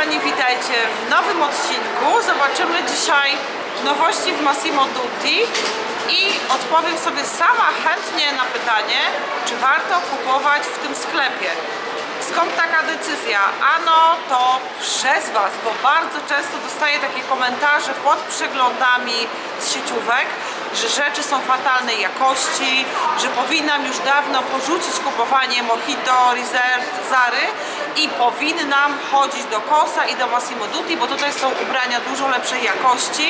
kochani, witajcie w nowym odcinku. Zobaczymy dzisiaj nowości w Massimo Dutti i odpowiem sobie sama chętnie na pytanie, czy warto kupować w tym sklepie. Skąd taka decyzja? Ano to przez Was, bo bardzo często dostaję takie komentarze pod przeglądami z sieciówek, że rzeczy są fatalnej jakości, że powinnam już dawno porzucić kupowanie Mojito, Reserve, Zary i powinnam chodzić do Kosa i do Massimo Dutti, bo tutaj są ubrania dużo lepszej jakości.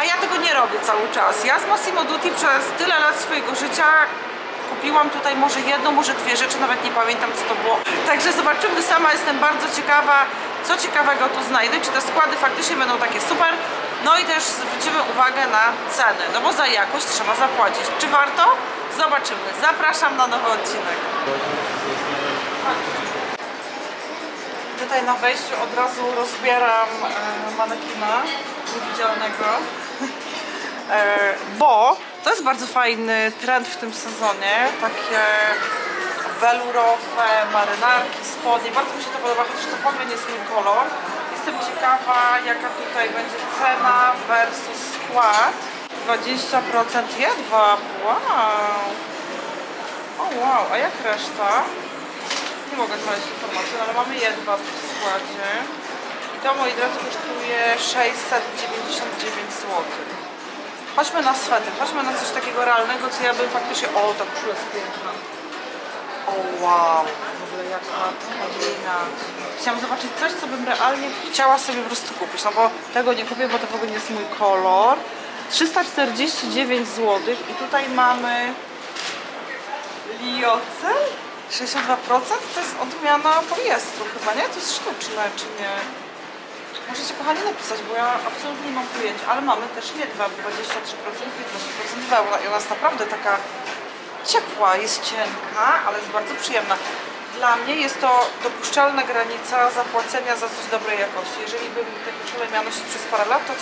A ja tego nie robię cały czas. Ja z Massimo Dutti przez tyle lat swojego życia kupiłam tutaj może jedną, może dwie rzeczy, nawet nie pamiętam co to było. Także zobaczymy, sama jestem bardzo ciekawa, co ciekawego tu znajdę, czy te składy faktycznie będą takie super. No i też zwrócimy uwagę na ceny, no bo za jakość trzeba zapłacić. Czy warto? Zobaczymy. Zapraszam na nowy odcinek. Tutaj na wejściu od razu rozbieram e, manekina niewidzialnego. E, bo to jest bardzo fajny trend w tym sezonie. Takie welurowe marynarki, spodnie. Bardzo mi się to podoba, chociaż to nie jest mój kolor. Jestem ciekawa, jaka tutaj będzie cena versus skład. 20% jedwab. Wow! O wow, a jak reszta? Nie mogę znaleźć informacji, ale mamy jedwab w składzie. I to, moi drodzy, kosztuje 699 zł. Chodźmy na sweter, chodźmy na coś takiego realnego, co ja bym faktycznie... O, ta koszula jest piękna. O wow, w ogóle jaka lina. Chciałam zobaczyć coś, co bym realnie chciała sobie po prostu kupić, no bo tego nie kupię, bo to w ogóle nie jest mój kolor. 349 zł i tutaj mamy liocel 62% to jest odmiana poliestru chyba, nie? To jest sztuczne, czy nie? Możecie kochani napisać, bo ja absolutnie nie mam pojęcia, ale mamy też jedwab 23% i 15% wełna i ona jest naprawdę taka ciepła, jest cienka, ale jest bardzo przyjemna. Dla mnie jest to dopuszczalna granica zapłacenia za coś dobrej jakości. Jeżeli bym te koszule miała nosić przez parę lat, to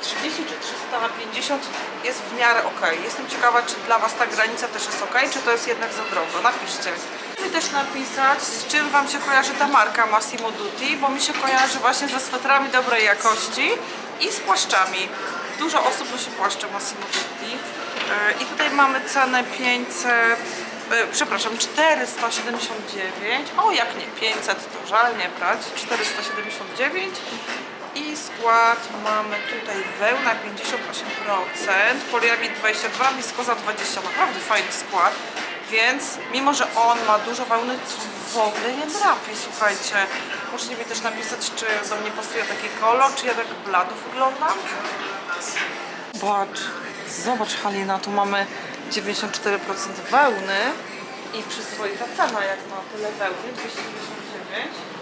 330 czy 350 jest w miarę ok. Jestem ciekawa, czy dla Was ta granica też jest ok, czy to jest jednak za drogo. Napiszcie. I też napisać, z czym Wam się kojarzy ta marka Massimo Dutti, bo mi się kojarzy właśnie ze swetrami dobrej jakości i z płaszczami. Dużo osób nosi płaszcze Massimo Dutti. E, I tutaj mamy cenę 500, e, przepraszam, 479. O, jak nie 500, to żal nie brać. 479. I skład mamy tutaj wełna 58%, poliamid 22, wiskoza 20, naprawdę fajny skład. Więc mimo, że on ma dużo wełny, w ogóle nie trafi, słuchajcie. Możecie mi też napisać, czy do mnie pasuje taki kolor, czy ja tak blado wyglądam. Zobacz, zobacz Halina, tu mamy 94% wełny i przyzwoita cena jak na tyle wełny, 299.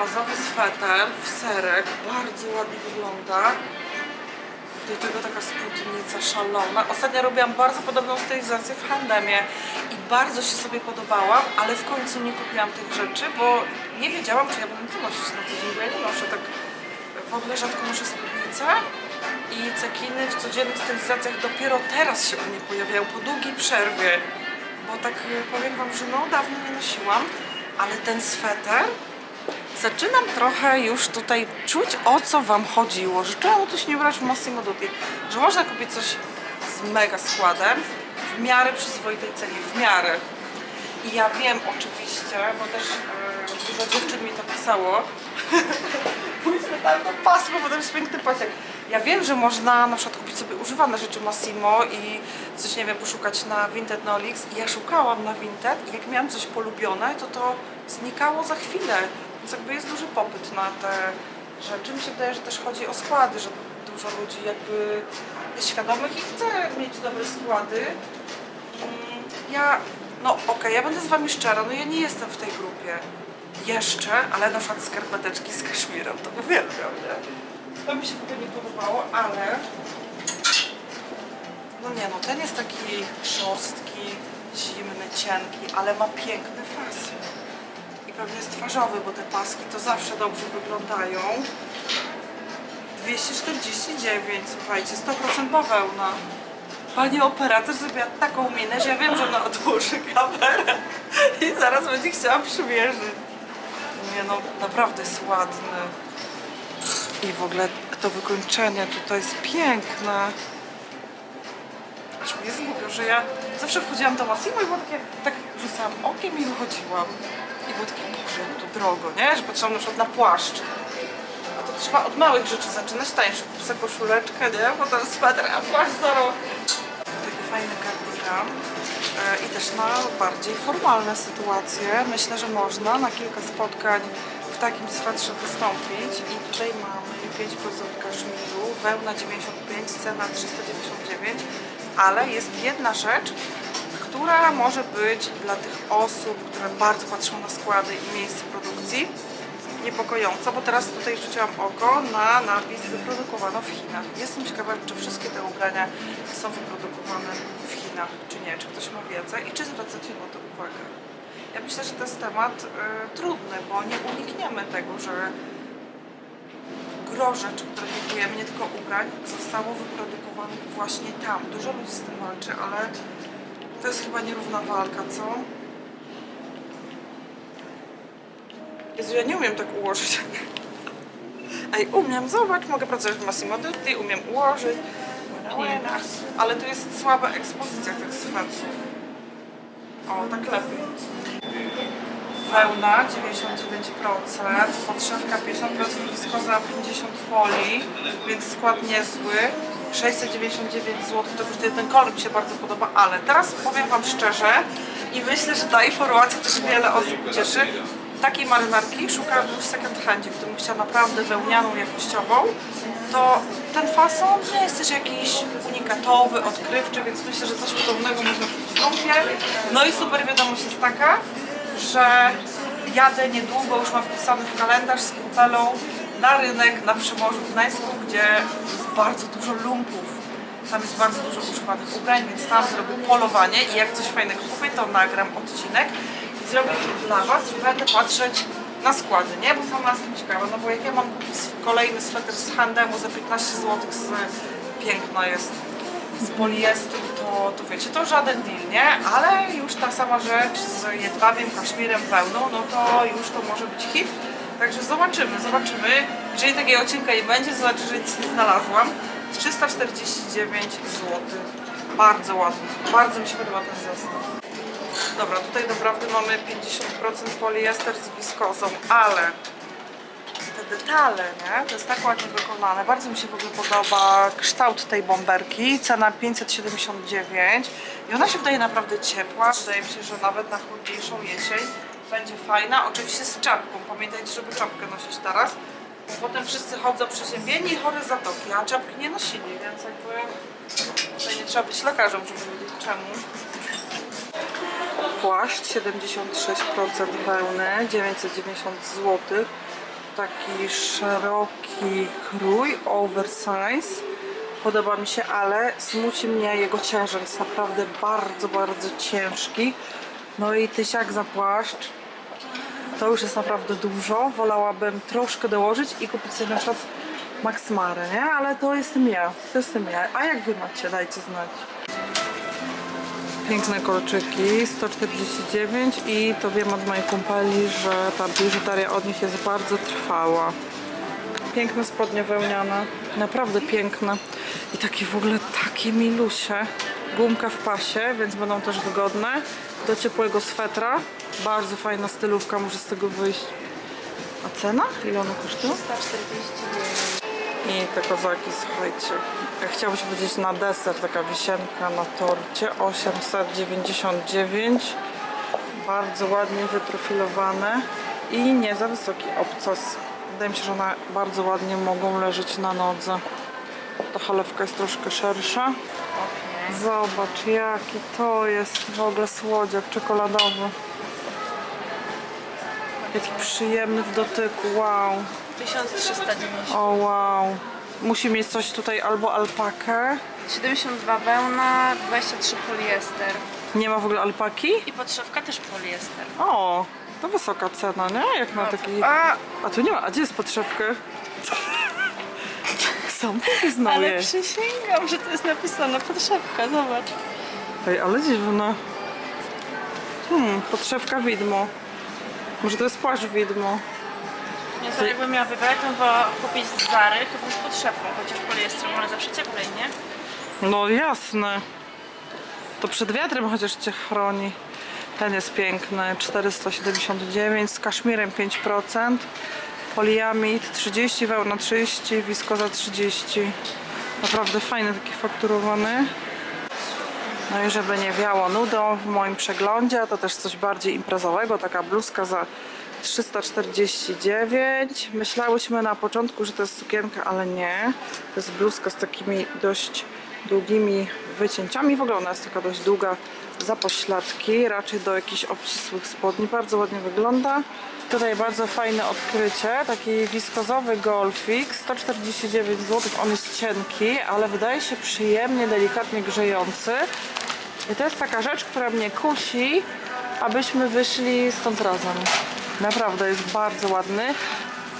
bazowy sweter w serek, bardzo ładnie wygląda. Do tego taka spódnica szalona. Ostatnio robiłam bardzo podobną stylizację w Handemie i bardzo się sobie podobała, ale w końcu nie kupiłam tych rzeczy, bo nie wiedziałam, czy ja będę to nosić na co dzień, bo ja nie noszę tak w ogóle rzadko noszę spódnice i cekiny w codziennych stylizacjach dopiero teraz się u mnie pojawiają, po długiej przerwie, bo tak powiem Wam, że no dawno nie nosiłam, ale ten sweter zaczynam trochę już tutaj czuć o co Wam chodziło, że czemu tu się nie brać w Massimo Dutti, że można kupić coś z mega składem w miarę przyzwoitej cenie, w miarę. I ja wiem oczywiście, bo też e, dużo dziewczyn mi to pisało, Pójdźmy tam do pasmo, jest piękny pasiek. Ja wiem, że można na przykład kupić sobie używane rzeczy Massimo i coś, nie wiem, poszukać na Vinted na ja szukałam na Vinted i jak miałam coś polubione, to to znikało za chwilę. Więc jakby jest duży popyt na te rzeczy. Mi się wydaje, że też chodzi o składy, że dużo ludzi jakby jest świadomych i chce mieć dobre składy. Mm, Ja, no okej, ja będę z Wami szczera, no ja nie jestem w tej grupie jeszcze, ale na przykład skarpeteczki z kaszmirem, to uwielbiam, nie? To mi się w ogóle nie podobało, ale no nie no, ten jest taki szorstki, zimny, cienki, ale ma piękny fason. I pewnie jest twarzowy, bo te paski to zawsze dobrze wyglądają. 249, słuchajcie, 100% bawełna. Pani operator zrobiła taką minę, że ja wiem, że ona odłoży kamerę i zaraz będzie chciała przymierzyć. Nie no, naprawdę jest ładny. I w ogóle to wykończenie tutaj jest piękne. Aż jest głupio, że ja zawsze wchodziłam do Massimo i było takie, tak rzucałam okiem i wychodziłam. I było takie, boże, to drogo, nie? Że patrzyłam na przykład na płaszcz. A to trzeba od małych rzeczy zaczynać, tańsze. Kup sobie koszuleczkę, nie? Potem sweter, a płaszcz zero. Taki fajny kardigan. E, I też na bardziej formalne sytuacje. Myślę, że można na kilka spotkań takim swetrze wystąpić. I tutaj mamy 5% kaszmiru, wełna 95, cena 399. Ale jest jedna rzecz, która może być dla tych osób, które bardzo patrzą na składy i miejsce produkcji niepokojąca, bo teraz tutaj rzuciłam oko na napis wyprodukowano w Chinach. Jestem ciekawa, czy wszystkie te ubrania są wyprodukowane w Chinach, czy nie, czy ktoś ma wiedzę i czy zwracacie na to uwagę. Ja myślę, że to jest temat y, trudny, bo nie unikniemy tego, że gro rzeczy, które kupujemy, nie tylko ubrań, zostało wyprodukowanych właśnie tam. Dużo ludzi z tym walczy, ale to jest chyba nierówna walka, co? Jezu, ja nie umiem tak ułożyć. Ej, umiem, zobacz, mogę pracować w Massimo Dutti, umiem ułożyć. Ale tu jest słaba ekspozycja tych swetrów. O, tak lepiej. Wełna 99%, podszewka 50%, wiskoza 50 poli, więc skład niezły. 699 zł to kosztuje ten kolor, mi się bardzo podoba, ale teraz powiem Wam szczerze i myślę, że ta informacja też wiele osób ucieszy. Takiej marynarki szukałam w second handzie, gdybym chciała naprawdę wełnianą, jakościową, to ten fason nie jest też jakiś unikatowy, odkrywczy, więc myślę, że coś podobnego można kupić w lumpie. No i super wiadomość jest taka, że jadę niedługo, już mam wpisany w kalendarz z kupelą na rynek na Przymorzu w Gdańsku, gdzie jest bardzo dużo lumpów. Tam jest bardzo dużo używanych ubrań, więc tam zrobię polowanie i jak coś fajnego kupię, to nagram odcinek i zrobię to dla Was i będę patrzeć na składy, nie? Bo sama jestem ciekawa, no bo jak ja mam kolejny sweter z handemu za 15 zł piękno jest z poliestru, to, wiecie, to żaden deal, nie? Ale już ta sama rzecz z jedwabiem, kaszmirem, wełną, no to już to może być hit. Także zobaczymy, zobaczymy. Jeżeli takiego odcinka nie będzie, to znaczy, że nic nie znalazłam. 349 zł. Bardzo ładny. Bardzo mi się podoba ten zestaw. Dobra, tutaj naprawdę mamy 50% poliester z wiskozą, ale detale, nie? To jest tak ładnie wykonane. Bardzo mi się w ogóle podoba kształt tej bomberki. Cena 579 i ona się wydaje naprawdę ciepła. Wydaje mi się, że nawet na chłodniejszą jesień będzie fajna. Oczywiście z czapką. Pamiętajcie, żeby czapkę nosić teraz. Bo potem wszyscy chodzą przeziębieni i chore zatoki, a czapki nie nosili, więc jakby tutaj nie trzeba być lekarzem, żeby wiedzieć czemu. Płaszcz 76% wełny, 990 zł. Taki szeroki krój, oversize. Podoba mi się, ale smuci mnie jego ciężar. Jest naprawdę bardzo, bardzo ciężki. No i tysiak za płaszcz. To już jest naprawdę dużo. Wolałabym troszkę dołożyć i kupić sobie na przykład Max Mare, nie? Ale to jestem ja. To jestem ja. A jak wy macie? Dajcie znać. Piękne kolczyki, 149 i to wiem od mojej kumpeli, że ta biżuteria od nich jest bardzo trwała. Piękne spodnie wełniane, naprawdę piękne. I takie w ogóle takie milusie. Gumka w pasie, więc będą też wygodne. Do ciepłego swetra. Bardzo fajna stylówka, może z tego wyjść. A cena? Ile one kosztują? 149. I te kozaki, słuchajcie. Jak chciałbym się powiedzieć na deser, taka wisienka na torcie 899. Bardzo ładnie wyprofilowane i nie za wysoki obcas. Wydaje mi się, że one bardzo ładnie mogą leżeć na nodze. Ta halewka jest troszkę szersza. Zobacz, jaki to jest w ogóle słodziak czekoladowy. Jaki przyjemny w dotyku, wow. 1390. O wow. Musi mieć coś tutaj albo alpakę. 72 wełna, 23 poliester. Nie ma w ogóle alpaki? I podszewka też poliester. O, to wysoka cena, nie? Jak na taki... A, A tu nie ma, a gdzie jest podszewkę? sam Ale przyznaję. przysięgam, że to jest napisane podszewka, zobacz. Ej, ale dziwne. Hmm, podszewka widmo. Może to jest płaszcz widmo. Nie, to jakbym miała wybrać, to kupić z Zary, chyba z podszewką, chociaż poliestrem, ale zawsze cieplej, nie? No jasne. To przed wiatrem chociaż cię chroni. Ten jest piękny, 479 z kaszmirem 5%, poliamid 30, wełna 30, wiskoza 30. Naprawdę fajny taki fakturowany. No i żeby nie wiało nudą w moim przeglądzie, to też coś bardziej imprezowego, taka bluzka za 349. Myślałyśmy na początku, że to jest sukienka, ale nie. To jest bluzka z takimi dość długimi wycięciami. W ogóle ona jest taka dość długa za pośladki, raczej do jakichś obcisłych spodni. Bardzo ładnie wygląda. Tutaj bardzo fajne odkrycie, taki wiskozowy golfik, 149 zł. On jest cienki, ale wydaje się przyjemnie, delikatnie grzejący. I to jest taka rzecz, która mnie kusi, abyśmy wyszli stąd razem. Naprawdę jest bardzo ładny.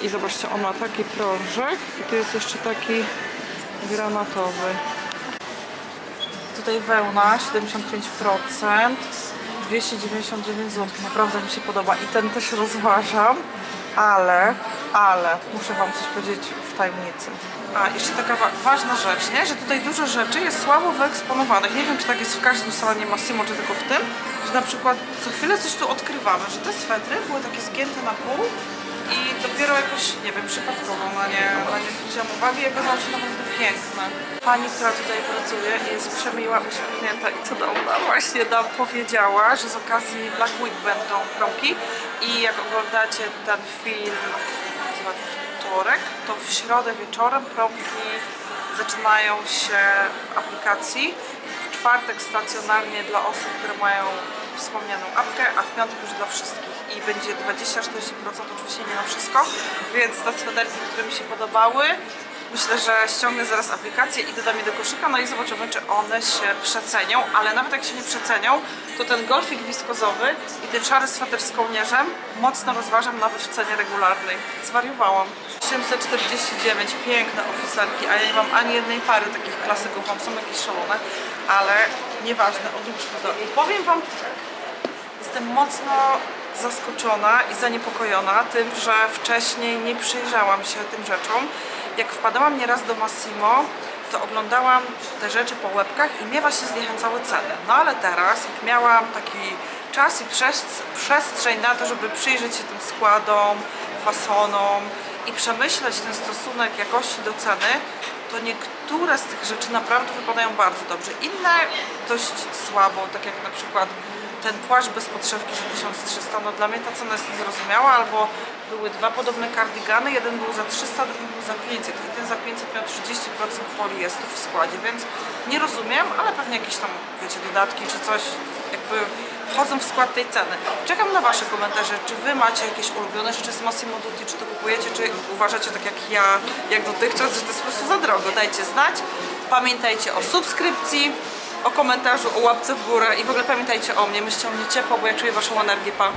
I zobaczcie, on ma taki prążek i tu jest jeszcze taki granatowy. Tutaj wełna 75%, 299 zł. Naprawdę mi się podoba i ten też rozważam, ale, ale muszę Wam coś powiedzieć w tajemnicy. A, jeszcze taka wa- ważna rzecz, nie? że tutaj dużo rzeczy jest słabo wyeksponowanych. Nie wiem, czy tak jest w każdym salonie Massimo, czy tylko w tym, że na przykład co chwilę coś tu odkrywamy, że te swetry były takie zgięte na pół i dopiero jakoś, nie wiem, przypadkowo na nie, na nie zwróciłam uwagi i okazało się naprawdę piękne. Pani, która tutaj pracuje jest przemiła, uśmiechnięta i cudowna. Właśnie nam powiedziała, że z okazji Black Week będą promki i jak oglądacie ten film chyba w wtorek, to w środę wieczorem promki zaczynają się w aplikacji. W czwartek stacjonarnie dla osób, które mają wspomnianą apkę, a w piątek już dla wszystkich. I będzie 20-40% oczywiście nie na wszystko, więc te sweterki, które mi się podobały, myślę, że ściągnę zaraz aplikację i dodam je do koszyka, no i zobaczymy, czy one się przecenią, ale nawet jak się nie przecenią, to ten golfik wiskozowy i ten szary sweter z kołnierzem mocno rozważam nawet w cenie regularnej. Zwariowałam. 749, piękne oficerki, a ja nie mam ani jednej pary takich klasyków, mam są jakieś szalone, ale nieważne, odłóżmy to. I powiem Wam tak, Jestem mocno zaskoczona i zaniepokojona tym, że wcześniej nie przyjrzałam się tym rzeczom. Jak wpadałam nieraz do Massimo, to oglądałam te rzeczy po łebkach i mnie właśnie zniechęcały ceny. No ale teraz, jak miałam taki czas i przes- przestrzeń na to, żeby przyjrzeć się tym składom, fasonom i przemyśleć ten stosunek jakości do ceny, to niektóre z tych rzeczy naprawdę wypadają bardzo dobrze. Inne dość słabo, tak jak na przykład ten płaszcz bez podszewki za 1300, no dla mnie ta cena jest niezrozumiała, albo były dwa podobne kardigany, jeden był za 300, drugi był za 500 i ten za 500 miał 30% poliestru w składzie, więc nie rozumiem, ale pewnie jakieś tam, wiecie, dodatki czy coś jakby wchodzą w skład tej ceny. Czekam na Wasze komentarze, czy Wy macie jakieś ulubione rzeczy z Massimo Dutti, czy to kupujecie, czy uważacie tak jak ja, jak dotychczas, że to jest po prostu za drogo. Dajcie znać. Pamiętajcie o subskrypcji, o komentarzu, o łapce w górę i w ogóle pamiętajcie o mnie. Myślcie o mnie ciepło, bo ja czuję Waszą energię. Pa!